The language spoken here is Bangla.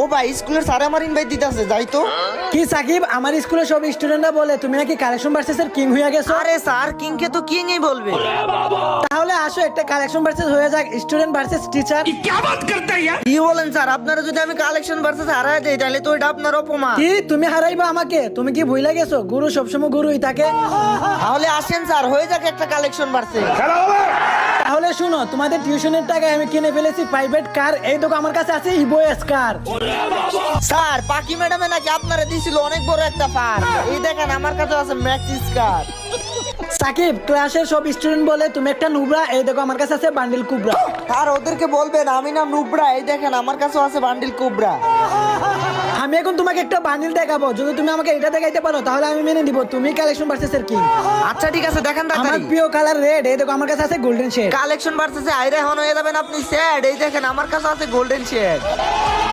ও ভাই স্কুলের স্যার আমার ইনভাইট দিতেছে যাই তো। কি সাকিব আমার স্কুলে সব স্টুডেন্টরা বলে তুমি নাকি কালেকশন ভার্সেসের কিং হয়ে গেছো? আরে স্যার কিংকে তো কিংই বলবে। তাহলে আসো একটা কালেকশন ভার্সেস হয়ে যাক স্টুডেন্ট ভার্সেস টিচার কি বলেন স্যার আপনারা যদি আমি কালেকশন ভার্সেস হারাই দেই তাহলে তো এটা আপনার অপমান। কি? তুমি হারাইবা আমাকে? তুমি কি ভুলে গেছো? গুরু সবসময় গুরুই থাকে। তাহলে আসেন স্যার হয়ে যাক একটা কালেকশন ভার্সেস তাহলে শুনো তোমাদের টিউশনের টাকায় আমি কিনে ফেলেছি প্রাইভেট কার এই তো আমার কাছে আছে ইবোএস কার স্যার পাকি ম্যাডামে নাকি আপনারা দিছিল অনেক বড় একটা পার। এই দেখেন আমার কাছে আছে ম্যাক্সিস কার সাকিব ক্লাসের সব স্টুডেন্ট বলে তুমি একটা নুবরা এই দেখো আমার কাছে আছে বান্ডিল কুবরা। আর ওদেরকে বলবেন আমি না নুবরা এই দেখেন আমার কাছে আছে বান্ডিল কুবরা। আমি এখন তোমাকে একটা বান্ডিল দেখাবো। যদি তুমি আমাকে এটা দেখাইতে পারো তাহলে আমি মেনে নিব। তুমি কালেকশন ভার্সেস এর কি? আচ্ছা ঠিক আছে দেখেন আমার তাড়াতাড়ি প্রিয় কালার রেড এই দেখো আমার কাছে আছে গোল্ডেন শেড কালেকশন ভার্সেসে আইরে হন হয়ে যাবেন আপনি স্যাড এই দেখেন আমার কাছে আছে গোল্ডেন শেড